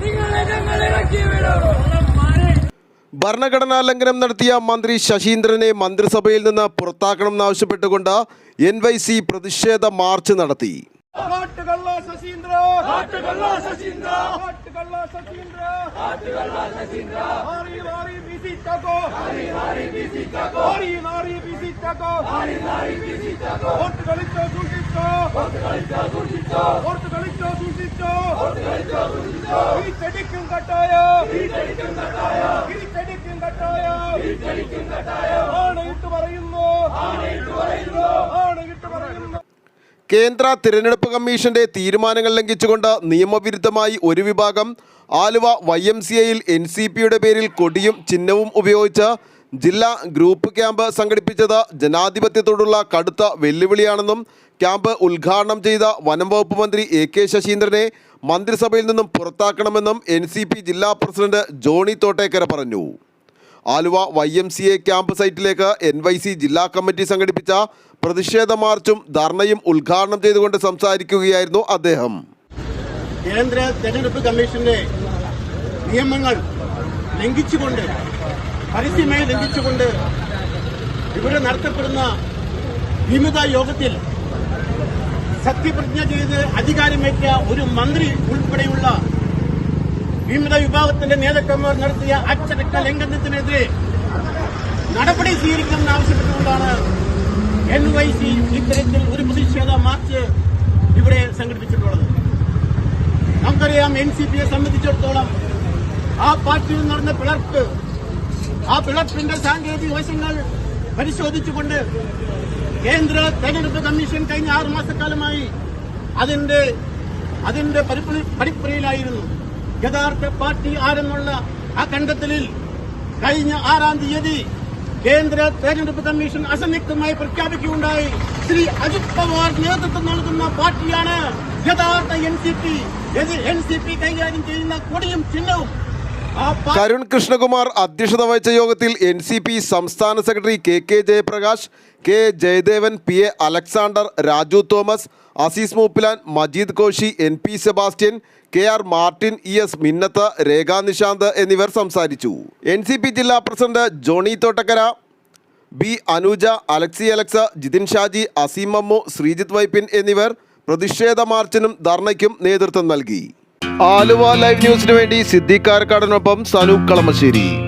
നിങ്ങളെ ഞങ്ങൾ ഭരണഘടനാ ലംഘനം നടത്തിയ മന്ത്രി ശശീന്ദ്രനെ മന്ത്രിസഭയിൽ നിന്ന് പുറത്താക്കണമെന്നാവശ്യപ്പെട്ടുകൊണ്ട് എൻ വൈ സി പ്രതിഷേധ മാർച്ച് നടത്തി. വോട്ട് കളിച്ചോ പറയുന്നു പറയുന്നു കേന്ദ്ര തിരഞ്ഞെടുപ്പ് കമ്മീഷന്റെ തീരുമാനങ്ങൾ ലംഘിച്ചുകൊണ്ട് നിയമവിരുദ്ധമായി ഒരു വിഭാഗം ആലുവ വൈ എം സി ഐയിൽ എൻ സി പിയുടെ പേരിൽ കൊടിയും ചിഹ്നവും ഉപയോഗിച്ച് ജില്ലാ ഗ്രൂപ്പ് ക്യാമ്പ് സംഘടിപ്പിച്ചത് ജനാധിപത്യത്തോടുള്ള കടുത്ത വെല്ലുവിളിയാണെന്നും ക്യാമ്പ് ഉദ്ഘാടനം ചെയ്ത വനം വകുപ്പ് മന്ത്രി എ കെ ശശീന്ദ്രനെ മന്ത്രിസഭയിൽ നിന്നും പുറത്താക്കണമെന്നും എൻ സി പി ജില്ലാ പ്രസിഡന്റ് ജോണി തോട്ടേക്കര പറഞ്ഞു. Aluva Y M C A camp സൈറ്റിലേക്ക് N Y C ജില്ലാ കമ്മിറ്റി സംഘടിപ്പിച്ച പ്രതിഷേധ മാർച്ചും ധർണയും ഉദ്ഘാടനം ചെയ്തുകൊണ്ട് സംസാരിക്കുകയായിരുന്നു അദ്ദേഹം. കേന്ദ്ര തെരഞ്ഞെടുപ്പ് കമ്മീഷന്റെ നിയമങ്ങൾ ലംഘിച്ചുകൊണ്ട് പരസ്യമായി ലംഘിച്ചുകൊണ്ട് ഇവിടെ നടത്തപ്പെടുന്ന വിമത യോഗത്തിൽ സത്യപ്രതിജ്ഞ ചെയ്ത് അധികാരമേറ്റ ഒരു മന്ത്രി ഉൾപ്പെടെയുള്ള വിമത വിഭാഗത്തിന്റെ നേതാക്കന്മാർ നടത്തിയ അച്ചടക്ക ലംഘനത്തിനെതിരെ നടപടി സ്വീകരിക്കണമെന്ന് ആവശ്യപ്പെട്ടുകൊണ്ടാണ് എൻ വൈ സി ഇത്തരത്തിൽ ഒരു പ്രതിഷേധ മാർച്ച് ഇവിടെ സംഘടിപ്പിച്ചിട്ടുള്ളത്. നമുക്കറിയാം എൻ സി പിയെ സംബന്ധിച്ചിടത്തോളം ആ പാർട്ടിയിൽ നടന്ന പിളർപ്പ് ആ പിളർപ്പിന്റെ സാങ്കേതിക വശങ്ങൾ പരിശോധിച്ചുകൊണ്ട് കേന്ദ്ര തെരഞ്ഞെടുപ്പ് കമ്മീഷൻ കഴിഞ്ഞ ആറു മാസക്കാലമായി അതിന്റെ അതിന്റെ പഠിപ്പുരയിലായിരുന്നു യഥാർത്ഥ പാർട്ടി ആരെന്നുള്ള ആ കണ്ടെത്തലിൽ കഴിഞ്ഞ ആറാം തീയതി കേന്ദ്ര തെരഞ്ഞെടുപ്പ് കമ്മീഷൻ അസന്നിഗ്ധമായി പ്രഖ്യാപിക്കുകയുണ്ടായി. ശ്രീ അജിത് പവാർ നേതൃത്വം നൽകുന്ന പാർട്ടിയാണ് യഥാർത്ഥ N C P N C P കൈകാര്യം ചെയ്യുന്ന കൊടിയും ചിഹ്നവും കരുൺ കൃഷ്ണകുമാർ അധ്യക്ഷത വഹിച്ച യോഗത്തിൽ എൻ സി പി സംസ്ഥാന secretary K K Jayaprakash K Jayadevan P A Alexander Raju Thomas Azeez Mooppilan Majeed Koshy N P Sebastian K R Martin E S Minnath Rekha Nishanth എന്നിവർ സംസാരിച്ചു. എൻ സി പി ജില്ലാ president Johnny Thottakkara B Anuja Alexi Alexa Jithin Shaji Azeem Mammu Sreejith Vypin എന്നിവർ പ്രതിഷേധ മാർച്ചിനും ധർണയ്ക്കും നേതൃത്വം നൽകി. Aluva live ന്യൂസിനു വേണ്ടി സിദ്ദീഖ് സനു കളമശ്ശേരി.